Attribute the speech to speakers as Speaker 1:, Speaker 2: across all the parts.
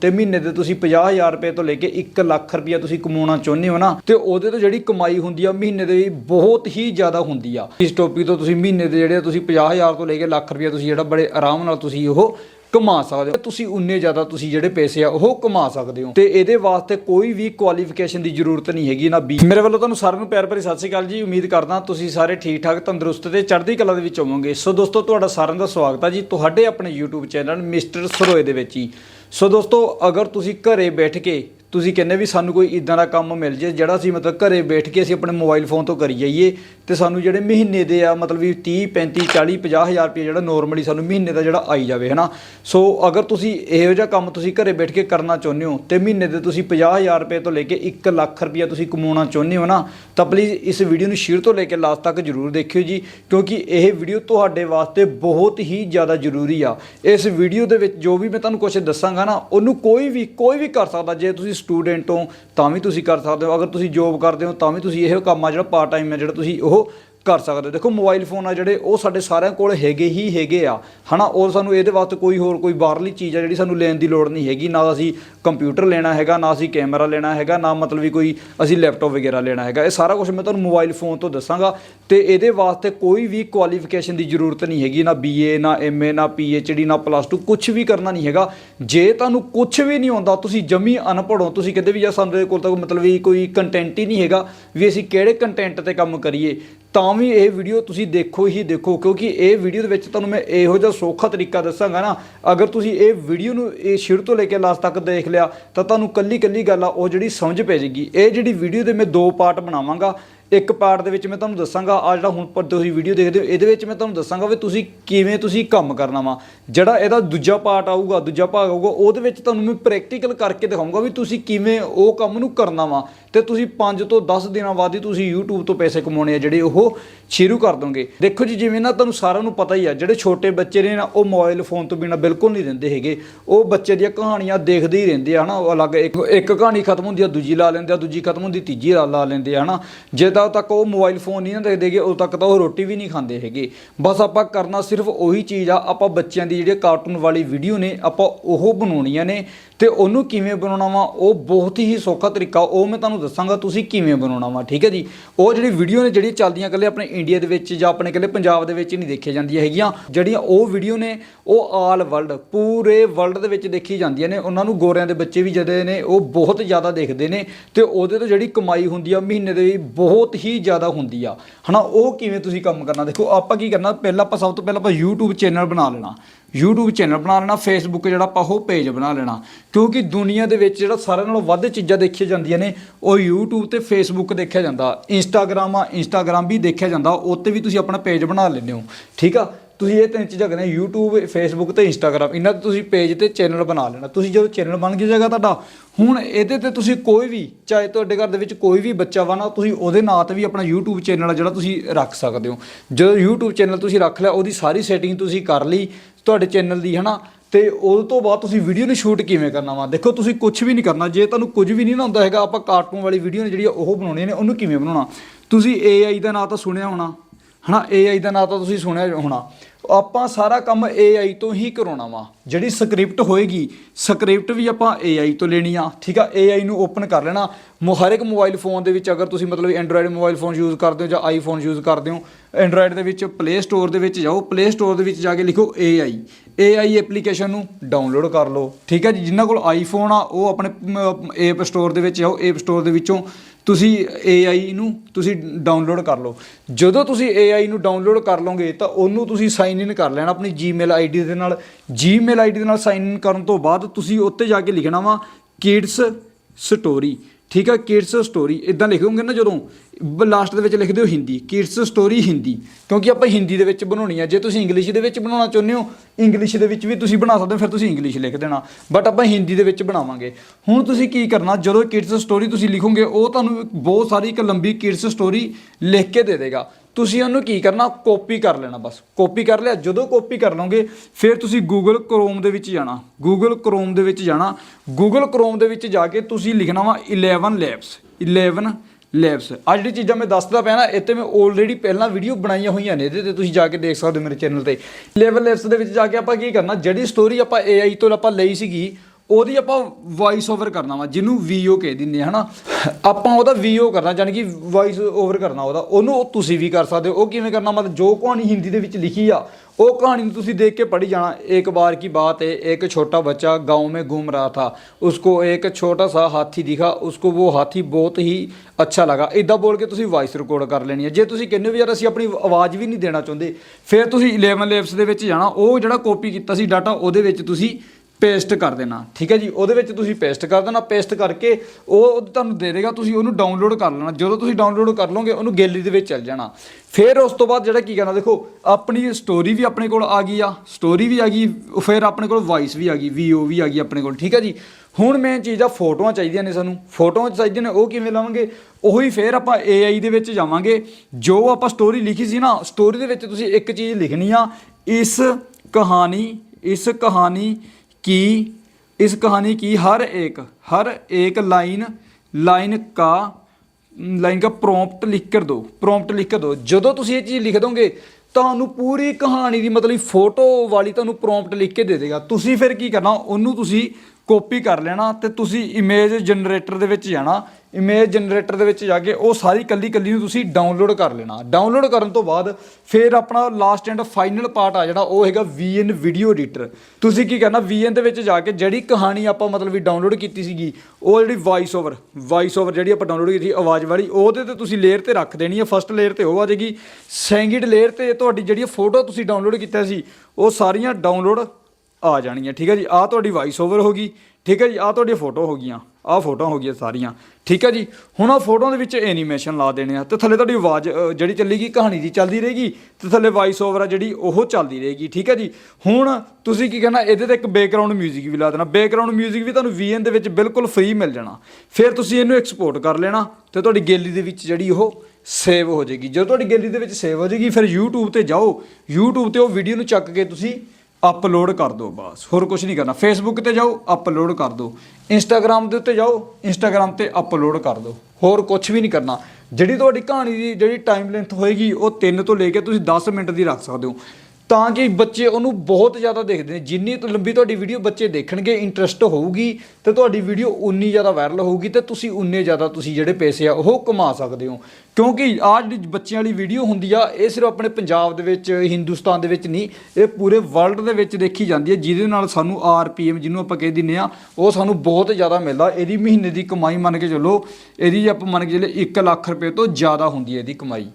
Speaker 1: ਤੇ ਮਹੀਨੇ ਦੇ ਤੁਸੀਂ 50000 ਰੁਪਏ ਤੋਂ ਲੈ ਕੇ 1 ਲੱਖ ਰੁਪਇਆ ਤੁਸੀਂ ਕਮਾਉਣਾ ਚਾਹੁੰਦੇ ਹੋ ਨਾ, ਤੇ ਉਹਦੇ ਤੋਂ ਜਿਹੜੀ ਕਮਾਈ ਹੁੰਦੀ ਆ, ਮਹੀਨੇ ਦੇ ਬਹੁਤ ਹੀ ਜ਼ਿਆਦਾ ਹੁੰਦੀ ਆ। ਇਸ ਟੋਪੀ ਤੋਂ ਤੁਸੀਂ ਮਹੀਨੇ ਦੇ ਜਿਹੜੇ ਤੁਸੀਂ 50000 ਤੋਂ ਲੈ ਕੇ ਲੱਖ ਰੁਪਇਆ ਤੁਸੀਂ ਜਿਹੜਾ ਬੜੇ ਆਰਾਮ ਨਾਲ ਤੁਸੀਂ ਉਹ ਕਮਾ ਸਕਦੇ ਹੋ। ਤੁਸੀਂ ਉਨੇ ਜ਼ਿਆਦਾ ਤੁਸੀਂ ਜਿਹੜੇ ਪੈਸੇ ਆ, ਉਹ ਕਮਾ ਸਕਦੇ ਹੋ। ਤੇ ਇਹਦੇ ਵਾਸਤੇ ਕੋਈ ਵੀ ਕੁਆਲੀਫਿਕੇਸ਼ਨ ਦੀ ਜ਼ਰੂਰਤ ਨਹੀਂ ਹੈਗੀ ਨਾ ਬੀ। ਮੇਰੇ ਵੱਲੋਂ ਤੁਹਾਨੂੰ ਸਾਰਿਆਂ ਨੂੰ ਪਿਆਰ ਭਰੀ ਸਤਿ ਸ਼੍ਰੀ ਅਕਾਲ ਜੀ। ਉਮੀਦ ਕਰਦਾ ਤੁਸੀਂ ਸਾਰੇ ਠੀਕ ਠਾਕ ਤੰਦਰੁਸਤ ਤੇ ਚੜ੍ਹਦੀ ਕਲਾ ਦੇ ਵਿੱਚ ਹੋਵੋਗੇ। ਸੋ ਦੋਸਤੋ, ਤੁਹਾਡਾ ਸਾਰਿਆਂ ਦਾ ਸਵਾਗਤ ਆ ਜੀ ਤੁਹਾਡੇ ਆਪਣੇ YouTube ਚੈਨਲ ਮਿਸਟਰ ਸਰੋਏ ਦੇ ਵਿੱਚ ਹੀ। ਸੋ ਦੋਸਤੋ ਅਗਰ ਤੁਸੀਂ ਘਰੇ ਬੈਠ ਕੇ ਤੁਸੀਂ ਕਹਿੰਦੇ ਵੀ ਸਾਨੂੰ ਕੋਈ ਇਦਾਂ ਦਾ ਕੰਮ ਮਿਲ ਜੇ, ਜਿਹੜਾ ਅਸੀਂ ਮਤਲਬ ਘਰੇ ਬੈਠ ਕੇ ਅਸੀਂ ਆਪਣੇ ਮੋਬਾਈਲ ਫੋਨ ਤੋਂ ਕਰੀ ਜਾਈਏ, ਤੇ ਸਾਨੂੰ ਜਿਹੜੇ ਮਹੀਨੇ ਦੇ ਆ, ਮਤਲਬ ਵੀ 30 35 40 50 ਹਜ਼ਾਰ ਰੁਪਏ ਜਿਹੜਾ ਨੋਰਮਲੀ ਸਾਨੂੰ ਮਹੀਨੇ ਦਾ ਜਿਹੜਾ ਆਈ ਜਾਵੇ, ਹਨਾ? ਸੋ ਅਗਰ ਤੁਸੀਂ ਇਹੋ ਜਿਹਾ ਕੰਮ ਤੁਸੀਂ ਘਰੇ ਬੈਠ ਕੇ ਕਰਨਾ ਚਾਹੁੰਦੇ ਹੋ, ਤੇ ਮਹੀਨੇ ਦੇ ਤੁਸੀਂ 50 ਹਜ਼ਾਰ ਰੁਪਏ ਤੋਂ ਲੈ ਕੇ 1 ਲੱਖ ਰੁਪਏ ਤੁਸੀਂ ਕਮਾਉਣਾ ਚਾਹੁੰਦੇ ਹੋ ਨਾ ਤਾਂ ਪਲੀਜ਼ ਇਸ ਵੀਡੀਓ ਨੂੰ ਸ਼ੇਅਰ ਤੋਂ ਲੈ ਕੇ ਲਾਸਟ ਤੱਕ ਜਰੂਰ ਦੇਖਿਓ ਜੀ, ਕਿਉਂਕਿ ਇਹ ਵੀਡੀਓ ਤੁਹਾਡੇ ਵਾਸਤੇ ਬਹੁਤ ਹੀ ਜ਼ਿਆਦਾ ਜ਼ਰੂਰੀ ਆ। ਇਸ ਵੀਡੀਓ ਦੇ ਵਿੱਚ ਜੋ ਵੀ ਮੈਂ ਤੁਹਾਨੂੰ ਕੁਝ ਦੱਸਾਂਗਾ ਨਾ, ਉਹਨੂੰ ਕੋਈ ਵੀ ਕੋਈ ਵੀ ਕਰ ਸਕਦਾ, ਜੇ ਤੁਸੀਂ ਸਟੂਡੈਂਟ ਹੋ, ਤਾਂ ਵੀ ਤੁਸੀਂ ਕਰ ਸਕਦੇ ਹੋ। ਅਗਰ ਤੁਸੀਂ ਜੋਬ ਕਰਦੇ ਹੋ, ਤਾਂ ਵੀ ਤੁਸੀਂ ਇਹ ਕੰਮ ਆ ਜਿਹੜਾ ਪਾਰਟ ਟਾਈਮ ਹੈ ਜਿਹੜਾ ਤੁਸੀਂ ਉਹ ਕਰ ਸਕਦੇ। ਹੋ ਦੇਖੋ ਮੋਬਾਈਲ ਫੋਨ ਆ ਜਿਹੜੇ, ਉਹ ਸਾਡੇ ਸਾਰਿਆਂ ਕੋਲ ਹੈਗੇ ਹੀ ਹੈਗੇ ਆ। ਹਨਾ ਔਰ ਸਾਨੂੰ ਇਹਦੇ ਵਾਸਤੇ ਕੋਈ ਹੋਰ ਕੋਈ ਬਾਹਰਲੀ ਚੀਜ਼ ਆ ਜਿਹੜੀ ਸਾਨੂੰ ਲੈਣ ਦੀ ਲੋੜ ਨਹੀਂ ਹੈਗੀ। ਨਾ ਅਸੀਂ ਕੰਪਿਊਟਰ ਲੈਣਾ ਹੈਗਾ, ਨਾ ਅਸੀਂ ਕੈਮਰਾ ਲੈਣਾ ਹੈਗਾ, ਨਾ ਮਤਲਬ ਵੀ ਕੋਈ ਅਸੀਂ ਲੈਪਟਾਪ ਵਗੈਰਾ ਲੈਣਾ ਹੈਗਾ। ਇਹ ਸਾਰਾ ਕੁਝ ਮੈਂ ਤੁਹਾਨੂੰ ਮੋਬਾਈਲ ਫੋਨ ਤੋਂ ਦੱਸਾਂਗਾ। ਤੇ ਇਹਦੇ ਵਾਸਤੇ ਕੋਈ ਵੀ ਕੁਆਲੀਫਿਕੇਸ਼ਨ ਦੀ ਜ਼ਰੂਰਤ ਨਹੀਂ ਹੈਗੀ। ਨਾ ਬੀਏ ਨਾ ਐਮਏ ਨਾ ਪੀਐਚਡੀ ਨਾ ਪਲੱਸ 2 ਕੁਝ ਵੀ ਕਰਨਾ ਨਹੀਂ ਹੈਗਾ। ਜੇ ਤੁਹਾਨੂੰ ਕੁਝ ਵੀ ਨਹੀਂ ਆਉਂਦਾ, ਤੁਸੀਂ ਜਮੀ ਅਨਪੜ੍ਹ ਹੋ, ਤੁਸੀਂ ਕਹਿੰਦੇ ਵੀ ਯਾਰ ਸਾਡੇ ਕੋਲ ਤਾਂ ਮਤਲਬ ਵੀ ਕੋਈ ਕੰਟੈਂਟ ਹੀ ਨਹੀਂ ਹੈਗਾ, ਵੀ ਅਸੀਂ ਕਿਹੜੇ ਕੰਟੈਂਟ ਤੇ ਕੰਮ ਕਰੀਏ। ਤਾਂ ਵੀ ਇਹ ਵੀਡੀਓ ਤੁਸੀਂ ਦੇਖੋ ਹੀ ਦੇਖੋ, ਕਿਉਂਕਿ ਇਹ ਵੀਡੀਓ ਦੇ ਵਿੱਚ ਤੁਹਾਨੂੰ ਮੈਂ ਇਹੋ ਜਿਹਾ ਸੌਖਾ ਤਰੀਕਾ ਦੱਸਾਂਗਾ ਨਾ। ਅਗਰ ਤੁਸੀਂ ਇਹ ਵੀਡੀਓ ਨੂੰ ਇਹ ਸ਼ੁਰੂ ਤੋਂ ਲੈ ਕੇ ਲਾਸਟ ਤੱਕ ਦੇਖ ਲਿਆ, ਤਾਂ ਤੁਹਾਨੂੰ ਕੱਲੀ ਕੱਲੀ ਗੱਲ ਆ, ਉਹ ਜਿਹੜੀ ਸਮਝ ਪੈ ਜਾਏਗੀ। ਇਹ ਜਿਹੜੀ ਵੀਡੀਓ ਦੇ ਮੈਂ ਦੋ ਪਾਰਟ ਬਣਾਵਾਂਗਾ। ਇੱਕ ਪਾਰਟ ਦੇ ਵਿੱਚ ਮੈਂ ਤੁਹਾਨੂੰ ਦੱਸਾਂਗਾ ਆ ਜਿਹੜਾ ਹੁਣ ਪਰ ਤੁਸੀਂ ਵੀਡੀਓ ਦੇਖਦੇ ਹੋ, ਇਹਦੇ ਵਿੱਚ ਮੈਂ ਤੁਹਾਨੂੰ ਦੱਸਾਂਗਾ ਵੀ ਤੁਸੀਂ ਕਿਵੇਂ ਤੁਸੀਂ ਕੰਮ ਕਰਨਾ ਵਾ। ਜਿਹੜਾ ਇਹਦਾ ਦੂਜਾ ਪਾਰਟ ਆਊਗਾ, ਦੂਜਾ ਭਾਗ ਆਊਗਾ, ਉਹਦੇ ਵਿੱਚ ਤੁਹਾਨੂੰ ਮੈਂ ਪ੍ਰੈਕਟੀਕਲ ਕਰਕੇ ਦਿਖਾਊਂਗਾ ਵੀ ਤੁਸੀਂ ਕਿਵੇਂ ਉਹ ਕੰਮ ਨੂੰ ਕਰਨਾ ਵਾ। ਤੇ ਤੁਸੀਂ 5 ਤੋਂ 10 ਦਿਨਾਂ ਬਾਅਦ ਹੀ ਤੁਸੀਂ YouTube ਤੋਂ ਪੈਸੇ ਕਮਾਉਣੇ ਆ ਜਿਹੜੇ ਉਹ ਸ਼ੁਰੂ ਕਰ ਦੋਗੇ। ਦੇਖੋ ਜੀ, ਜਿਵੇਂ ਨਾ ਤੁਹਾਨੂੰ ਸਾਰਿਆਂ ਨੂੰ ਪਤਾ ਹੀ ਆ, ਜਿਹੜੇ ਛੋਟੇ ਬੱਚੇ ਨੇ ਨਾ, ਉਹ ਮੋਬਾਈਲ ਫੋਨ ਤੋਂ ਬਿਨਾ ਬਿਲਕੁਲ ਨਹੀਂ ਰਹਿੰਦੇ ਹੈਗੇ। ਉਹ ਬੱਚੇ ਦੀਆਂ ਕਹਾਣੀਆਂ ਦੇਖਦੇ ਹੀ ਰਹਿੰਦੇ ਆ ਨਾ ਉਹ ਅਲੱਗ ਇੱਕ ਇੱਕ ਕਹਾਣੀ ਖਤਮ ਹੁੰਦੀ ਆ, ਦੂਜੀ ਲਾ ਲੈਂਦੇ ਆ, ਦੂਜੀ ਖਤਮ ਹੁੰਦੀ, ਤੀਜੀ ਲਾ ਲਾ ਲੈਂਦੇ ਆ, ਹਨਾ? ਜੇ ਤੱਕ ਤੱਕ ਉਹ ਮੋਬਾਈਲ ਫੋਨ ਨਹੀਂ ਨਾ ਦੇਖਦੇਗੇ ਉਦੋਂ ਤੱਕ ਤਾਂ ਉਹ ਰੋਟੀ ਵੀ ਨਹੀਂ ਖਾਂਦੇ ਹੈਗੇ। ਬਸ ਆਪਾਂ ਕਰਨਾ ਸਿਰਫ ਉਹੀ ਚੀਜ਼ ਆ, ਆਪਾਂ ਬੱਚਿਆਂ ਦੀ ਜਿਹੜੀ ਕਾਰਟੂਨ ਵਾਲੀ ਵੀਡੀਓ ਨੇ, ਆਪਾਂ ਉਹ ਬਣਾਉਣੀਆਂ ਨੇ। ਤੇ ਉਹਨੂੰ ਕਿਵੇਂ ਬਣਾਉਣਾ ਵਾ, ਉਹ ਬਹੁਤ ਹੀ ਸੌਖਾ ਤਰੀਕਾ, ਉਹ ਮੈਂ ਤੁਹਾਨੂੰ ਦੱਸਾਂਗਾ ਤੁਸੀਂ ਕਿਵੇਂ ਬਣਾਉਣਾ ਵਾ, ਠੀਕ ਹੈ ਜੀ? ਉਹ ਜਿਹੜੀ ਵੀਡੀਓ ਨੇ ਜਿਹੜੀਆਂ ਚੱਲਦੀਆਂ ਇਕੱਲੇ ਆਪਣੇ ਇੰਡੀਆ ਦੇ ਵਿੱਚ ਜਾਂ ਆਪਣੇ ਇਕੱਲੇ ਪੰਜਾਬ ਦੇ ਵਿੱਚ ਨਹੀਂ ਦੇਖੀਆਂ ਜਾਂਦੀਆਂ ਹੈਗੀਆਂ। ਜਿਹੜੀਆਂ ਉਹ ਵੀਡੀਓ ਨੇ, ਉਹ ਆਲ ਵਰਲਡ ਪੂਰੇ ਵਰਲਡ ਦੇ ਵਿੱਚ ਦੇਖੀ ਜਾਂਦੀਆਂ ਨੇ। ਉਹਨਾਂ ਨੂੰ ਗੋਰਿਆਂ ਦੇ ਬੱਚੇ ਵੀ ਜਿਹੜੇ ਨੇ, ਉਹ ਬਹੁਤ ਜ਼ਿਆਦਾ ਦੇਖਦੇ ਨੇ ਤੇ ਉਹਦੇ ਤੋਂ ਜਿਹੜੀ ਕਮਾਈ ਹੁੰਦੀ ਆ, ਮਹੀਨੇ ਦੇ ਬਹੁਤ ਹੀ ਜ਼ਿਆਦਾ ਹੁੰਦੀ ਆ। ਹਨਾ, ਉਹ ਕਿਵੇਂ ਤੁਸੀਂ ਕੰਮ ਕਰਨਾ? ਦੇਖੋ, ਆਪਾਂ ਕੀ ਕਰਨਾ? ਪਹਿਲਾਂ ਆਪਾਂ ਸਭ ਤੋਂ ਪਹਿਲਾਂ ਆਪਾਂ YouTube ਚੈਨਲ ਬਣਾ ਲੈਣਾ। YouTube ਚੈਨਲ ਬਣਾ ਲੈਣਾ, Facebook ਜਿਹੜਾ ਆਪਾਂ ਉਹ ਪੇਜ ਬਣਾ ਲੈਣਾ। ਕਿਉਂਕਿ ਦੁਨੀਆ ਦੇ ਵਿੱਚ ਜਿਹੜਾ ਸਾਰਿਆਂ ਨਾਲੋਂ ਵੱਧ ਚੀਜ਼ਾਂ ਦੇਖੀਆਂ ਜਾਂਦੀਆਂ ਨੇ, ਉਹ YouTube ਤੇ Facebook ਦੇਖਿਆ ਜਾਂਦਾ, Instagram ਆ, Instagram ਵੀ ਦੇਖਿਆ ਜਾਂਦਾ ਉੱਤੇ ਵੀ ਤੁਸੀਂ ਆਪਣਾ ਪੇਜ ਬਣਾ ਲੈਂਦੇ ਹੋ। ਠੀਕ ਆ? ਤੁਸੀਂ ਇਹ ਤਿੰਨ ਚੀਜ਼ਾਂ ਕਰਨੇ YouTube, Facebook ਤੇ Instagram ਇਹਨਾਂ ਤੇ ਤੁਸੀਂ ਪੇਜ ਤੇ ਚੈਨਲ ਬਣਾ ਲੈਣਾ। ਤੁਸੀਂ ਜਦੋਂ ਚੈਨਲ ਬਣ ਗਿਆ ਜਾਏਗਾ ਤੁਹਾਡਾ, ਹੁਣ ਇਹਦੇ ਤੇ ਤੁਸੀਂ ਕੋਈ ਵੀ, ਚਾਹੇ ਤੁਹਾਡੇ ਘਰ ਦੇ ਵਿੱਚ ਕੋਈ ਵੀ ਬੱਚਾ ਵਾ ਨਾ, ਤੁਸੀਂ ਉਹਦੇ ਨਾਂ ਤੇ ਵੀ ਆਪਣਾ YouTube ਚੈਨਲ ਜਿਹੜਾ ਤੁਸੀਂ ਰੱਖ ਸਕਦੇ ਹੋ। ਜਦੋਂ YouTube ਚੈਨਲ ਤੁਸੀਂ ਰੱਖ ਲਿਆ, ਉਹਦੀ ਸਾਰੀ ਸੈਟਿੰਗ ਤੁਸੀਂ ਕਰ ਲਈ ਤੁਹਾਡੇ ਚੈਨਲ ਦੀ, ਹਨਾ? ਤੇ ਉਹ ਤੋਂ ਬਾਅਦ ਤੁਸੀਂ ਵੀਡੀਓ ਨੂੰ ਸ਼ੂਟ ਕਿਵੇਂ ਕਰਨਾ ਵਾ? ਦੇਖੋ, ਤੁਸੀਂ ਕੁਝ ਵੀ ਨਹੀਂ ਕਰਨਾ। ਜੇ ਤੁਹਾਨੂੰ ਕੁਝ ਵੀ ਨਹੀਂ ਨਾ ਹੁੰਦਾ ਹੈਗਾ, ਆਪਾਂ ਕਾਰਟੂਨ ਵਾਲੀ ਵੀਡੀਓ ਨੇ ਜਿਹੜੀ ਆ, ਉਹ ਬਣਾਉਣੀ ਨੇ, ਉਹਨੂੰ ਕਿਵੇਂ ਬਣਾਉਣਾ? ਤੁਸੀਂ AI ਦਾ ਨਾਂ ਤਾਂ ਸੁਣਿਆ ਹੋਣਾ। ਹਨਾ AI ਦਾ ਨਾਂ ਤਾਂ ਤੁਸੀਂ ਸੁਣਿਆ ਹੋਣਾ। ਆਪਾਂ ਸਾਰਾ ਕੰਮ AI ਤੋਂ ਹੀ ਕਰਾਉਣਾ ਵਾ। ਜਿਹੜੀ ਸਕ੍ਰਿਪਟ ਹੋਏਗੀ, ਸਕ੍ਰਿਪਟ ਵੀ ਆਪਾਂ AI ਤੋਂ ਲੈਣੀ ਆ, ਠੀਕ ਆ? AI ਨੂੰ ਓਪਨ ਕਰ ਲੈਣਾ। ਹਰ ਇੱਕ ਮੋਬਾਈਲ ਫੋਨ ਦੇ ਵਿੱਚ ਅਗਰ ਤੁਸੀਂ ਮਤਲਬ ਐਂਡਰੋਇਡ ਮੋਬਾਈਲ ਫੋਨ ਯੂਜ਼ ਕਰਦੇ ਹੋ ਜਾਂ ਆਈਫੋਨ ਯੂਜ਼ ਕਰਦੇ ਹੋ ਐਂਡਰੋਇਡ ਦੇ ਵਿੱਚ ਪਲੇ ਸਟੋਰ ਦੇ ਵਿੱਚ ਜਾਓ। ਪਲੇ ਸਟੋਰ ਦੇ ਵਿੱਚ ਜਾ ਕੇ ਲਿਖੋ AI AI ਐਪਲੀਕੇਸ਼ਨ ਨੂੰ ਡਾਊਨਲੋਡ ਕਰ ਲਓ, ਠੀਕ ਹੈ ਜੀ? ਜਿਨ੍ਹਾਂ ਕੋਲ ਆਈਫੋਨ ਆ, ਉਹ ਆਪਣੇ ਐਪ ਸਟੋਰ ਦੇ ਵਿੱਚ ਜਾਓ। ਐਪ ਸਟੋਰ ਦੇ ਵਿੱਚੋਂ ਤੁਸੀਂ AI ਨੂੰ ਤੁਸੀਂ ਡਾਊਨਲੋਡ ਕਰ ਲਓ। ਜਦੋਂ ਤੁਸੀਂ AI ਨੂੰ ਡਾਊਨਲੋਡ ਕਰ ਲਓਗੇ ਤਾਂ ਉਹਨੂੰ ਤੁਸੀਂ ਸਾਈਨ ਇਨ ਕਰ ਲੈਣਾ ਆਪਣੀ Gmail ID ਦੇ ਨਾਲ। Gmail ID ਦੇ ਨਾਲ ਸਾਈਨ ਇਨ ਕਰਨ ਤੋਂ ਬਾਅਦ ਤੁਸੀਂ ਉੱਤੇ ਜਾ ਕੇ ਲਿਖਣਾ ਵਾ ਕਿਡਸ ਸਟੋਰੀ ਠੀਕ ਹੈ ਕਿਡਸ ਸਟੋਰੀ ਇਦਾਂ ਲਿਖੋਗੇ ਨਾ ਜਦੋਂ ਲਾਸਟ ਦੇ ਵਿੱਚ ਲਿਖ ਦਿਓ ਹਿੰਦੀ ਕਿਡਸ ਸਟੋਰੀ ਹਿੰਦੀ, ਕਿਉਂਕਿ ਆਪਾਂ ਹਿੰਦੀ ਦੇ ਵਿੱਚ ਬਣਾਉਣੀ ਆ। ਜੇ ਤੁਸੀਂ ਇੰਗਲਿਸ਼ ਦੇ ਵਿੱਚ ਬਣਾਉਣਾ ਚਾਹੁੰਦੇ ਹੋ ਇੰਗਲਿਸ਼ ਦੇ ਵਿੱਚ ਵੀ ਤੁਸੀਂ ਬਣਾ ਸਕਦੇ ਹੋ, ਫਿਰ ਤੁਸੀਂ ਇੰਗਲਿਸ਼ ਲਿਖ ਦੇਣਾ। ਬਟ ਆਪਾਂ ਹਿੰਦੀ ਦੇ ਵਿੱਚ ਬਣਾਵਾਂਗੇ। ਹੁਣ ਤੁਸੀਂ ਕੀ ਕਰਨਾ, ਜਦੋਂ ਕਿਡਸ ਸਟੋਰੀ ਤੁਸੀਂ ਲਿਖੋਗੇ, ਉਹ ਤੁਹਾਨੂੰ ਬਹੁਤ ਸਾਰੀ ਇੱਕ ਲੰਬੀ ਕਿਡਸ ਸਟੋਰੀ ਲਿਖ ਕੇ ਦੇ ਦੇਗਾ। ਤੁਸੀਂ ਉਹਨੂੰ ਕੀ ਕਰਨਾ ਕਾਪੀ ਕਰ ਲੈਣਾ ਬਸ। ਕਾਪੀ ਕਰ ਲਿਆ, ਜਦੋਂ ਕਾਪੀ ਕਰ ਲਓਗੇ, ਫਿਰ ਤੁਸੀਂ ਗੂਗਲ ਕ੍ਰੋਮ ਦੇ ਵਿੱਚ ਜਾਣਾ। ਗੂਗਲ ਕ੍ਰੋਮ ਦੇ ਵਿੱਚ ਜਾਣਾ। ਗੂਗਲ ਕ੍ਰੋਮ ਦੇ ਵਿੱਚ ਜਾ ਕੇ ਤੁਸੀਂ ਲਿਖਣਾ ਵਾ 11 ਲੈਬਸ 11 ਲੈਬਸ ਆ ਜਿਹੜੀ ਚੀਜ਼ਾਂ ਮੈਂ ਦੱਸਦਾ ਪਿਆ ਨਾ ਇੱਥੇ ਮੈਂ ਆਲਰੇਡੀ ਪਹਿਲਾਂ ਵੀਡੀਓ ਬਣਾਈਆਂ ਹੋਈਆਂ ਨੇ, ਇਹਦੇ ਤੇ ਤੁਸੀਂ ਜਾ ਕੇ ਦੇਖ ਸਕਦੇ ਹੋ ਮੇਰੇ ਚੈਨਲ ਤੇ। ਲੈਵਲ ਲੈਬਸ ਦੇ ਵਿੱਚ ਜਾ ਕੇ ਆਪਾਂ ਕੀ ਕਰਨਾ, ਜਿਹੜੀ ਸਟੋਰੀ ਆਪਾਂ AI ਤੋਂ ਆਪਾਂ ਲਈ ਸੀਗੀ ਉਹਦੀ ਆਪਾਂ ਵੌਇਸ ਓਵਰ ਕਰਨਾ ਵਾ ਜਿਹਨੂੰ ਵੀਓ ਕਹਿ ਦਿੰਦੇ ਆ ਹਨਾ ਆਪਾਂ ਉਹਦਾ ਵੀਓ ਕਰਨਾ ਯਾਨੀ ਕਿ ਵੌਇਸ ਓਵਰ ਕਰਨਾ ਉਹਦਾ ਉਹਨੂੰ ਉਹ ਤੁਸੀਂ ਵੀ ਕਰ ਸਕਦੇ ਹੋ ਉਹ ਕਿਵੇਂ ਕਰਨਾ ਮਤਲਬ ਜੋ ਕਹਾਣੀ ਹਿੰਦੀ ਦੇ ਵਿੱਚ ਲਿਖੀ ਆ ਉਹ ਕਹਾਣੀ ਨੂੰ ਤੁਸੀਂ देख के पढ़ी जाना एक बार की बात है एक छोटा बच्चा गांव में घूम रहा था उसको एक छोटा सा हाथी दिखा उसको वो हाथी बहुत ही ਅੱਛਾ ਲੱਗਾ ਇਦਾਂ ਬੋਲ ਕੇ ਤੁਸੀਂ ਵਾਇਸ ਰਿਕਾਰਡ ਕਰ ਲੈਣੀ ਹੈ ਜੇ ਤੁਸੀਂ ਕਹਿੰਦੇ ਹੋ ਵੀ ਯਾਰ ਅਸੀਂ ਆਪਣੀ ਆਵਾਜ਼ ਵੀ ਨਹੀਂ ਦੇਣਾ ਚਾਹੁੰਦੇ ਫਿਰ ਤੁਸੀਂ 11 ਲੈਵਸ ਦੇ ਵਿੱਚ ਜਾਣਾ ਉਹ ਜਿਹੜਾ ਕਾਪੀ ਕੀਤਾ ਸੀ ਡਾਟਾ ਉਹਦੇ ਵਿੱਚ ਤੁਸੀਂ ਪੇਸਟ ਕਰ ਦੇਣਾ। ਠੀਕ ਹੈ ਜੀ? ਉਹਦੇ ਵਿੱਚ ਤੁਸੀਂ ਪੇਸਟ ਕਰ ਦੇਣਾ। ਪੇਸਟ ਕਰਕੇ ਉਹ ਤੁਹਾਨੂੰ ਦੇ ਦੇਗਾ, ਤੁਸੀਂ ਉਹਨੂੰ ਡਾਊਨਲੋਡ ਕਰ ਲੈਣਾ। ਜਦੋਂ ਤੁਸੀਂ ਡਾਊਨਲੋਡ ਕਰ ਲਓਗੇ, ਉਹਨੂੰ ਗੈਲਰੀ ਦੇ ਵਿੱਚ ਚੱਲ ਜਾਣਾ। ਫਿਰ ਉਸ ਤੋਂ ਬਾਅਦ ਜਿਹੜਾ ਕੀ ਕਰਨਾ, ਦੇਖੋ, ਆਪਣੀ ਸਟੋਰੀ ਵੀ ਆਪਣੇ ਕੋਲ ਆ ਗਈ ਆ ਸਟੋਰੀ ਵੀ ਆ ਗਈ, ਫਿਰ ਆਪਣੇ ਕੋਲ ਵਾਇਸ ਵੀ ਆ ਗਈ ਵੀਓ ਵੀ ਆ ਗਈ ਆਪਣੇ ਕੋਲ। ਠੀਕ ਹੈ ਜੀ? ਹੁਣ ਮੇਨ ਚੀਜ਼ ਆ, ਫੋਟੋਆਂ ਚਾਹੀਦੀਆਂ ਨੇ ਸਾਨੂੰ। ਫੋਟੋਆਂ ਚਾਹੀਦੀਆਂ ਨੇ, ਉਹ ਕਿਵੇਂ ਲਾਵਾਂਗੇ? ਉਹੀ ਫਿਰ ਆਪਾਂ AI ਦੇ ਵਿੱਚ ਜਾਵਾਂਗੇ। ਜੋ ਆਪਾਂ ਸਟੋਰੀ ਲਿਖੀ ਸੀ ਨਾ ਸਟੋਰੀ ਦੇ ਵਿੱਚ ਤੁਸੀਂ ਇੱਕ ਚੀਜ਼ ਲਿਖਣੀ ਆ, ਇਸ ਕਹਾਣੀ ਇਸ ਕਹਾਣੀ की इस कहानी की हर एक हर एक लाइन लाइन का ਲਾਈਨ ਦਾ ਪ੍ਰੋਂਪਟ ਲਿਖ ਕਰ ਦੋ ਪ੍ਰੋਂਪਟ ਲਿਖ ਕਰ ਦੋ ਜਦੋਂ ਤੁਸੀਂ ਇਹ ਚੀਜ਼ ਲਿਖ ਦੋਗੇ ਤੁਹਾਨੂੰ ਪੂਰੀ ਕਹਾਣੀ ਦੀ ਮਤਲਬ ਫੋਟੋ ਵਾਲੀ ਤੁਹਾਨੂੰ ਪ੍ਰੋਂਪਟ ਲਿਖ ਕੇ ਦੇ ਦੇਗਾ ਤੁਸੀਂ ਫਿਰ ਕੀ ਕਰਨਾ ਉਹਨੂੰ ਤੁਸੀਂ ਕਾਪੀ ਕਰ ਲੈਣਾ ਤੇ ਤੁਸੀਂ ਇਮੇਜ ਜਨਰੇਟਰ ਦੇ ਵਿੱਚ ਜਾਣਾ ਇਮੇਜ ਜਨਰੇਟਰ ਦੇ ਵਿੱਚ ਜਾ ਕੇ ਉਹ ਸਾਰੀ ਕੱਲੀ ਕੱਲੀ ਨੂੰ ਤੁਸੀਂ ਡਾਊਨਲੋਡ ਕਰ ਲੈਣਾ। ਡਾਊਨਲੋਡ ਕਰਨ ਤੋਂ ਬਾਅਦ ਫਿਰ ਆਪਣਾ ਲਾਸਟ ਐਂਡ ਫਾਈਨਲ ਪਾਰਟ ਆ ਜਿਹੜਾ, ਉਹ ਹੈਗਾ VN ਵੀਡੀਓ ਐਡੀਟਰ ਤੁਸੀਂ ਕੀ ਕਰਨਾ VN ਦੇ ਵਿੱਚ ਜਾ ਕੇ ਜਿਹੜੀ ਕਹਾਣੀ ਆਪਾਂ ਮਤਲਬ ਵੀ ਡਾਊਨਲੋਡ ਕੀਤੀ ਸੀਗੀ, ਉਹ ਜਿਹੜੀ ਵਾਇਸ ਓਵਰ ਵਾਇਸ ਓਵਰ ਜਿਹੜੀ ਆਪਾਂ ਡਾਊਨਲੋਡ ਕੀਤੀ ਸੀ ਆਵਾਜ਼ ਵਾਲੀ, ਉਹਦੇ ਤੇ ਤੁਸੀਂ ਲੇਅਰ ਤੇ ਰੱਖ ਦੇਣੀ ਹੈ। ਫਸਟ ਲੇਅਰ ਤੇ ਉਹ ਆ ਜਾਏਗੀ ਸੈਕਿੰਡ ਲੇਅਰ ਤੇ ਤੁਹਾਡੀ ਜਿਹੜੀ ਫੋਟੋ ਤੁਸੀਂ ਡਾਊਨਲੋਡ ਕੀਤਾ ਸੀ, ਉਹ ਸਾਰੀਆਂ ਡਾਊਨਲੋਡ ਆ ਜਾਣਗੀਆਂ ਠੀਕ ਹੈ ਜੀ ਆਹ ਤੁਹਾਡੀ ਵਾਇਸ ਓਵਰ ਹੋ ਗਈ ਠੀਕ ਹੈ ਜੀ ਆਹ ਤੁਹਾਡੀਆਂ ਫੋਟੋ ਹੋ ਗਈਆਂ ਆਹ ਫੋਟੋਆਂ ਹੋ ਗਈਆਂ ਸਾਰੀਆਂ ਠੀਕ ਹੈ ਜੀ ਹੁਣ ਆ ਫੋਟੋਆਂ ਦੇ ਵਿੱਚ ਐਨੀਮੇਸ਼ਨ ਲਾ ਦੇਣੇ ਆ ਤੇ ਥੱਲੇ ਤੁਹਾਡੀ ਆਵਾਜ਼ ਅ, ਜਿਹੜੀ ਚੱਲੇਗੀ ਕਹਾਣੀ ਦੀ ਚੱਲਦੀ ਰਹੇਗੀ ਤੇ ਥੱਲੇ ਵਾਇਸ ਓਵਰ ਆ ਜਿਹੜੀ ਉਹ ਚੱਲਦੀ ਰਹੇਗੀ ਠੀਕ ਹੈ ਜੀ ਹੁਣ ਤੁਸੀਂ ਕੀ ਕਰਨਾ ਇਹਦੇ ਤੇ ਇੱਕ ਬੈਕਗ੍ਰਾਉਂਡ 뮤직 ਵੀ ਲਾ ਦੇਣਾ ਬੈਕਗ੍ਰਾਉਂਡ 뮤직 ਵੀ ਤੁਹਾਨੂੰ VN ਦੇ ਵਿੱਚ ਬਿਲਕੁਲ ਫ੍ਰੀ ਮਿਲ ਜਾਣਾ ਫਿਰ ਤੁਸੀਂ ਇਹਨੂੰ ਐਕਸਪੋਰਟ ਕਰ ਲੈਣਾ ਤੇ ਤੁਹਾਡੀ ਗੈਲਰੀ ਦੇ ਵਿੱਚ ਜਿਹੜੀ ਉਹ ਸੇਵ ਹੋ ਜਾਏਗੀ ਜਦੋਂ ਤੁਹਾਡੀ ਗੈਲਰੀ ਦੇ ਵਿੱਚ ਸੇਵ ਹੋ ਜਾਏਗੀ ਫਿਰ YouTube ਤੇ ਜਾਓ YouTube ਤੇ ਉਹ ਵੀਡੀਓ ਨੂੰ ਚੱਕ ਕੇ ਤੁਸੀਂ ਅਪਲੋਡ ਕਰ ਦਿਓ ਬਸ, ਹੋਰ ਕੁਝ ਨਹੀਂ ਕਰਨਾ। ਫੇਸਬੁੱਕ ਤੇ ਜਾਓ ਅਪਲੋਡ ਕਰ ਦਿਓ ਇੰਸਟਾਗ੍ਰam ਦੇ ਉੱਤੇ ਜਾਓ ਇੰਸਟਾਗ੍ਰam ਤੇ ਅਪਲੋਡ ਕਰ ਦਿਓ ਹੋਰ ਕੁਝ ਵੀ ਨਹੀਂ ਕਰਨਾ। ਜਿਹੜੀ ਤੁਹਾਡੀ ਕਹਾਣੀ ਦੀ ਜਿਹੜੀ ਟਾਈਮ ਲੈਂਥ ਹੋਏਗੀ, ਉਹ 3 ਤੋਂ ਲੈ ਕੇ ਤੁਸੀਂ 10 ਮਿੰਟ ਦੀ ਰੱਖ ਸਕਦੇ ਹੋ। ਤਾਂ ਕਿ ਬੱਚੇ ਉਹਨੂੰ ਬਹੁਤ ਜ਼ਿਆਦਾ ਦੇਖਦੇ ਨੇ। ਜਿੰਨੀ ਲੰਬੀ ਤੁਹਾਡੀ ਵੀਡੀਓ ਬੱਚੇ ਦੇਖਣਗੇ ਇੰਟਰਸਟ ਹੋਊਗੀ, ਤੇ ਤੁਹਾਡੀ ਵੀਡੀਓ ਉਨੀ ਜ਼ਿਆਦਾ ਵਾਇਰਲ ਹੋਊਗੀ, ਤੇ ਤੁਸੀਂ ਉਨੇ ਜ਼ਿਆਦਾ ਤੁਸੀਂ ਜਿਹੜੇ ਪੈਸੇ ਆ, ਉਹ ਕਮਾ ਸਕਦੇ ਹੋ। ਕਿਉਂਕਿ ਆਹ ਜਿਹੜੀ ਬੱਚਿਆਂ ਵਾਲੀ ਵੀਡੀਓ ਹੁੰਦੀ ਆ, ਇਹ ਸਿਰਫ ਆਪਣੇ ਪੰਜਾਬ ਦੇ ਵਿੱਚ, ਹਿੰਦੁਸਤਾਨ ਦੇ ਵਿੱਚ ਨਹੀਂ, ਇਹ ਪੂਰੇ ਵਰਲਡ ਦੇ ਵਿੱਚ ਦੇਖੀ ਜਾਂਦੀ ਹੈ ਜਿਹਦੇ ਨਾਲ ਸਾਨੂੰ ਆਰਪੀਐਮ ਜਿਹਨੂੰ ਆਪਾਂ ਕਹਿ ਦਿੰਨੇ ਆ, ਉਹ ਸਾਨੂੰ ਬਹੁਤ ਜ਼ਿਆਦਾ ਮਿਲਦਾ। ਇਹਦੀ ਮਹੀਨੇ ਦੀ ਕਮਾਈ ਮੰਨ ਕੇ ਚੱਲੋ, ਇਹਦੀ ਆਪਾਂ ਮੰਨ ਕੇ ਚੱਲੇ 1 ਲੱਖ ਰੁਪਏ ਤੋਂ ਜ਼ਿਆਦਾ ਹੁੰਦੀ ਹੈ ਇਹਦੀ ਕਮਾਈ।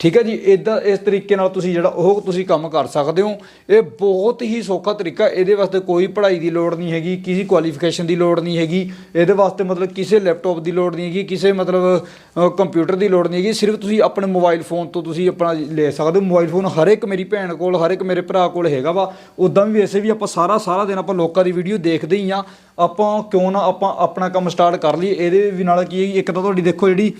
Speaker 1: ਠੀਕ ਹੈ ਜੀ ਇਦਾਂ ਇਸ ਤਰੀਕੇ ਨਾਲ ਤੁਸੀਂ ਜਿਹੜਾ ਉਹ ਤੁਸੀਂ ਕੰਮ ਕਰ ਸਕਦੇ ਹੋ। ਇਹ ਬਹੁਤ ਹੀ ਸੌਖਾ ਤਰੀਕਾ, ਇਹਦੇ ਵਾਸਤੇ ਕੋਈ ਪੜ੍ਹਾਈ ਦੀ ਲੋੜ ਨਹੀਂ ਹੈਗੀ, ਕਿਸੇ ਕੁਆਲੀਫਿਕੇਸ਼ਨ ਦੀ ਲੋੜ ਨਹੀਂ ਹੈਗੀ, ਇਹਦੇ ਵਾਸਤੇ ਮਤਲਬ ਕਿਸੇ ਲੈਪਟਾਪ ਦੀ ਲੋੜ ਨਹੀਂ ਹੈਗੀ, ਕਿਸੇ ਮਤਲਬ ਕੰਪਿਊਟਰ ਦੀ ਲੋੜ ਨਹੀਂ ਹੈਗੀ। ਸਿਰਫ ਤੁਸੀਂ ਆਪਣੇ ਮੋਬਾਈਲ ਫੋਨ ਤੋਂ ਤੁਸੀਂ ਆਪਣਾ ਲੈ ਸਕਦੇ ਹੋ। ਮੋਬਾਈਲ ਫੋਨ ਹਰ ਇੱਕ ਮੇਰੀ ਭੈਣ ਕੋਲ, ਹਰ ਇੱਕ ਮੇਰੇ ਭਰਾ ਕੋਲ ਹੈਗਾ ਵਾ। ਉਦਾਂ ਵੀ ਵੈਸੇ ਵੀ ਆਪਾਂ ਸਾਰਾ ਸਾਰਾ ਦਿਨ ਆਪਾਂ ਲੋਕਾਂ ਦੀ ਵੀਡੀਓ ਦੇਖਦੇ ਹੀ ਆ। ਆਪਾਂ ਕਿਉਂ ਨਾ ਆਪਾਂ ਆਪਣਾ ਕੰਮ ਸਟਾਰਟ ਕਰ ਲਈਏ। ਇਹਦੇ ਵੀ ਨਾਲ ਕੀ ਹੈ ਇੱਕ ਤਾਂ ਤੁਹਾਡੀ ਦੇਖੋ ਜਿਹੜੀ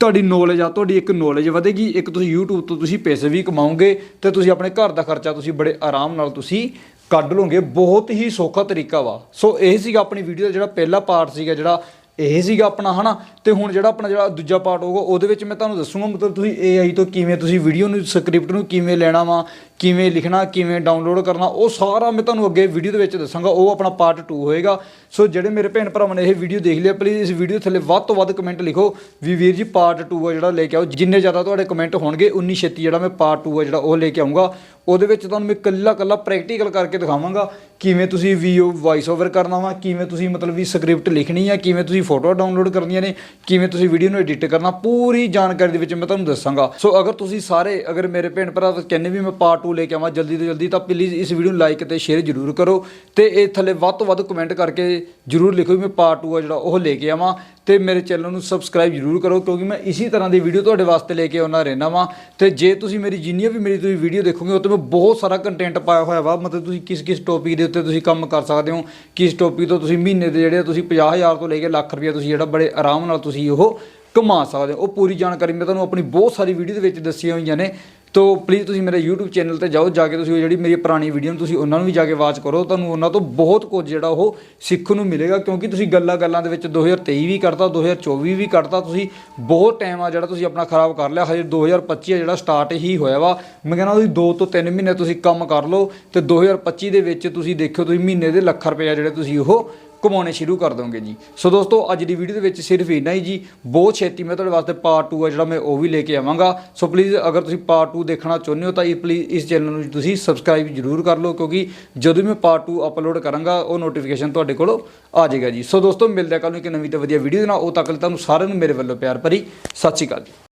Speaker 1: ਤੁਹਾਡੀ ਨੌਲੇਜ ਆ, ਤੁਹਾਡੀ ਇੱਕ ਨੌਲੇਜ ਵਧੇਗੀ, ਇੱਕ ਤੁਸੀਂ YouTube ਤੋਂ ਤੁਸੀਂ ਪੈਸੇ ਵੀ ਕਮਾਓਗੇ ਤੇ ਤੁਸੀਂ ਆਪਣੇ ਘਰ ਦਾ ਖਰਚਾ ਤੁਸੀਂ ਬੜੇ ਆਰਾਮ ਨਾਲ ਤੁਸੀਂ ਕੱਢ ਲਓਗੇ। ਬਹੁਤ ਹੀ ਸੌਖਾ ਤਰੀਕਾ ਵਾ। ਸੋ ਇਹ ਸੀਗਾ ਆਪਣੀ ਵੀਡੀਓ ਦਾ ਜਿਹੜਾ ਪਹਿਲਾ ਪਾਰਟ ਸੀਗਾ, ਜਿਹੜਾ ਇਹ ਸੀਗਾ ਆਪਣਾ, ਹਨਾ? ਤੇ ਹੁਣ ਜਿਹੜਾ ਆਪਣਾ ਜਿਹੜਾ ਦੂਜਾ ਪਾਰਟ ਹੋਊਗਾ, ਉਹਦੇ ਵਿੱਚ ਮੈਂ ਤੁਹਾਨੂੰ ਦੱਸੂਗਾ, ਮਤਲਬ ਤੁਸੀਂ AI ਤੋਂ ਕਿਵੇਂ ਤੁਸੀਂ ਵੀਡੀਓ ਨੂੰ ਸਕ੍ਰਿਪਟ ਨੂੰ ਕਿਵੇਂ ਲੈਣਾ ਵਾ, ਕਿਵੇਂ ਲਿਖਣਾ, ਕਿਵੇਂ ਡਾਊਨਲੋਡ ਕਰਨਾ, ਉਹ ਸਾਰਾ ਮੈਂ ਤੁਹਾਨੂੰ ਅੱਗੇ ਵੀਡੀਓ ਦੇ ਵਿੱਚ ਦੱਸਾਂਗਾ, ਉਹ ਆਪਣਾ ਪਾਰਟ 2 ਹੋਏਗਾ। ਸੋ ਜਿਹੜੇ ਮੇਰੇ ਭੈਣ ਭਰਾਵਾਂ ਨੇ ਇਹ ਵੀਡੀਓ ਦੇਖ ਲਿਆ ਪਲੀਜ਼ ਇਸ ਵੀਡੀਓ ਥੱਲੇ ਵੱਧ ਤੋਂ ਵੱਧ ਕਮੈਂਟ ਲਿਖੋ। ਵੀ ਵੀਰ ਜੀ ਪਾਰਟ 2 ਆ ਜਿਹੜਾ ਲੈ ਕੇ ਆਓ, ਜਿੰਨੇ ਜ਼ਿਆਦਾ ਤੁਹਾਡੇ ਕਮੈਂਟ ਹੋਣਗੇ, ਉਨੀ ਛੇਤੀ ਜਿਹੜਾ ਮੈਂ ਪਾਰਟ 2 ਆ ਜਿਹੜਾ ਉਹ ਲੈ ਕੇ ਆਉਂਗਾ ਉਹਦੇ ਵਿੱਚ ਤੁਹਾਨੂੰ ਮੈਂ ਇਕੱਲਾ ਇਕੱਲਾ ਪ੍ਰੈਕਟੀਕਲ ਕਰਕੇ ਦਿਖਾਵਾਂਗਾ, ਕਿਵੇਂ ਤੁਸੀਂ ਵੀਓ ਵਾਇਸ ਓਵਰ ਕਰਨਾ ਵਾ, ਕਿਵੇਂ ਤੁਸੀਂ ਮਤਲਬ ਵੀ ਸਕ੍ਰਿਪਟ ਲਿਖਣੀ ਆ, ਕਿਵੇਂ ਤੁਸੀਂ ਫੋਟੋ ਡਾਊਨਲੋਡ ਕਰਨੀਆਂ ਨੇ, ਕਿਵੇਂ ਤੁਸੀਂ ਵੀਡੀਓ ਨੂੰ ਐਡਿਟ ਕਰਨਾ, ਪੂਰੀ ਜਾਣਕਾਰੀ ਦੇ ਵਿੱਚ ਮੈਂ ਤੁਹਾਨੂੰ ਦੱਸਾਂਗਾ। ਸੋ ਅਗਰ ਤੁਸੀਂ ਸਾਰੇ, ਅਗਰ ਮੇਰੇ ਭੈਣ ਭਰਾ ਕਹਿੰਦੇ ਵੀ ਮੈਂ ਪਾਰਟ 2 ਲੈ ਕੇ ਆਵਾਂ, ਜਲਦੀ ਤੋਂ ਜਲਦੀ ਤਾਂ ਪਲੀਜ਼ ਇਸ ਵੀਡੀਓ ਨੂੰ ਲਾਈਕ ਤੇ ਸ਼ੇਅਰ ਜ਼ਰੂਰ ਕਰੋ ਤੇ ਇਹ ਥੱਲੇ ਵੱਧ ਤੋਂ ਵੱਧ ਕਮੈਂਟ ਕਰਕੇ ਜ਼ਰੂਰ ਲਿਖੋ ਵੀ ਮੈਂ ਪਾਰਟ 2 ਆ ਜਿਹੜਾ ਉਹ ਲੈ ਕੇ ਆਵਾਂ। ਤੇ ਮੇਰੇ ਚੈਨਲ ਨੂੰ ਸਬਸਕ੍ਰਾਈਬ ਜ਼ਰੂਰ ਕਰੋ, ਕਿਉਂਕਿ ਮੈਂ ਇਸੇ ਤਰ੍ਹਾਂ ਦੀ ਵੀਡੀਓ ਤੁਹਾਡੇ ਵਾਸਤੇ ਲੈ ਕੇ ਆਉਣਾ ਰਹਿਣਾ ਵਾਂ। ਤੇ ਜੇ ਤੁਸੀਂ ਮੇਰੀ ਜਿੰਨੀਆਂ ਵੀ ਮੇਰੀ ਤੁਸੀਂ ਵੀਡੀਓ ਦੇਖੋਗੇ ਉਹ ਤੇ ਮੈਂ ਬਹੁਤ ਸਾਰਾ ਕੰਟੈਂਟ ਪਾਇਆ ਹੋਇਆ ਵਾ। ਮਤਲਬ ਤੁਸੀਂ ਕਿਸ ਕਿਸ ਟੌਪਿਕ ਦੇ ਉੱਤੇ ਤੁਸੀਂ ਕੰਮ ਕਰ ਸਕਦੇ ਹੋ, ਕਿਸ ਟੌਪਿਕ ਤੋਂ ਤੁਸੀਂ ਮਹੀਨੇ ਦੇ ਜਿਹੜੇ ਤੁਸੀਂ 50000 ਤੋਂ ਲੈ ਕੇ ਲੱਖ ਰੁਪਏ ਤੁਸੀਂ ਜਿਹੜਾ ਬੜੇ ਆਰਾਮ ਨਾਲ ਤੁਸੀਂ ਉਹ ਕਮਾ ਸਕਦੇ ਹੋ। ਉਹ ਪੂਰੀ ਜਾਣਕਾਰੀ ਮੈਂ ਤੁਹਾਨੂੰ ਆਪਣੀ ਬਹੁਤ ਸਾਰੀ ਵੀਡੀਓ ਦੇ ਵਿੱਚ ਦੱਸੀਆਂ ਹੋਈਆਂ ਨੇ। ਤੋ ਪਲੀਜ਼ ਤੁਸੀਂ ਮੇਰੇ YouTube ਚੈਨਲ ਤੇ ਜਾਓ, ਜਾ ਕੇ ਤੁਸੀਂ ਉਹ ਜਿਹੜੀ ਮੇਰੀ ਪੁਰਾਣੀ ਵੀਡੀਓ ਨੂੰ, ਤੁਸੀਂ ਉਹਨਾਂ ਨੂੰ ਵੀ ਜਾ ਕੇ ਵਾਚ ਕਰੋ, ਤੁਹਾਨੂੰ ਉਹਨਾਂ ਤੋਂ ਬਹੁਤ ਕੁਝ ਜਿਹੜਾ ਉਹ ਸਿੱਖਣ ਨੂੰ ਮਿਲੇਗਾ, ਕਿਉਂਕਿ ਤੁਸੀਂ ਗੱਲਾਂ ਗੱਲਾਂ ਦੇ ਵਿੱਚ 2023 ਵੀ ਕਰਤਾ 2024 ਵੀ ਕਰਤਾ, ਤੁਸੀਂ ਬਹੁਤ ਟਾਈਮ ਆ ਜਿਹੜਾ ਤੁਸੀਂ ਆਪਣਾ ਖਰਾਬ ਕਰ ਲਿਆ, ਹਜੇ 2025 ਆ ਜਿਹੜਾ ਸਟਾਰਟ ਹੀ ਹੋਇਆ ਵਾ। ਮੈਂ ਕਹਿੰਦਾ ਤੁਸੀਂ 2 ਤੋਂ 3 ਮਹੀਨੇ ਤੁਸੀਂ ਕੰਮ ਕਰ ਲਓ, ਤੇ 2025 ਦੇ ਵਿੱਚ ਤੁਸੀਂ ਦੇਖਿਓ, ਤੁਸੀਂ ਮਹੀਨੇ ਦੇ ਲੱਖ ਰੁਪਏ ਜਿਹੜੇ ਤੁਸੀਂ ਉਹ ਕਮਾਉਣੇ ਸ਼ੁਰੂ ਕਰ ਦੋਗੇ ਜੀ। ਸੋ ਦੋਸਤੋ, ਅੱਜ ਦੀ ਵੀਡੀਓ ਦੇ ਵਿੱਚ ਸਿਰਫ ਇੰਨਾ ਹੀ ਜੀ। ਬਹੁਤ ਛੇਤੀ ਮੈਂ ਤੁਹਾਡੇ ਵਾਸਤੇ ਪਾਰਟ 2 ਆ ਜਿਹੜਾ ਮੈਂ ਉਹ ਵੀ ਲੈ ਕੇ ਆਵਾਂਗਾ। ਸੋ ਪਲੀਜ਼ ਅਗਰ ਤੁਸੀਂ ਪਾਰਟ 2 ਦੇਖਣਾ ਚਾਹੁੰਦੇ ਹੋ ਤਾਂ ਇਹ ਪਲੀਜ਼ ਇਸ ਚੈਨਲ ਨੂੰ ਤੁਸੀਂ ਸਬਸਕ੍ਰਾਈਬ ਜ਼ਰੂਰ ਕਰ ਲਓ, ਕਿਉਂਕਿ ਜਦੋਂ ਮੈਂ ਪਾਰਟ 2 ਅਪਲੋਡ ਕਰਾਂਗਾ, ਉਹ ਨੋਟੀਫਿਕੇਸ਼ਨ ਤੁਹਾਡੇ ਕੋਲ ਆ ਜਾਏਗਾ ਜੀ। ਸੋ ਦੋਸਤੋ, ਮਿਲਦੇ ਹਾਂ ਕੱਲ ਨੂੰ ਇੱਕ ਨਵੀਂ ਤੇ ਵਧੀਆ ਵੀਡੀਓ ਦੇ ਨਾਲ। ਉਹ ਤੱਕ ਤੁਹਾਨੂੰ ਸਾਰਿਆਂ ਨੂੰ ਮੇਰੇ ਵੱਲੋਂ ਪਿਆਰ ਭਰੀ ਸਤਿ ਸ਼੍ਰੀ ਅਕਾਲ ਜੀ।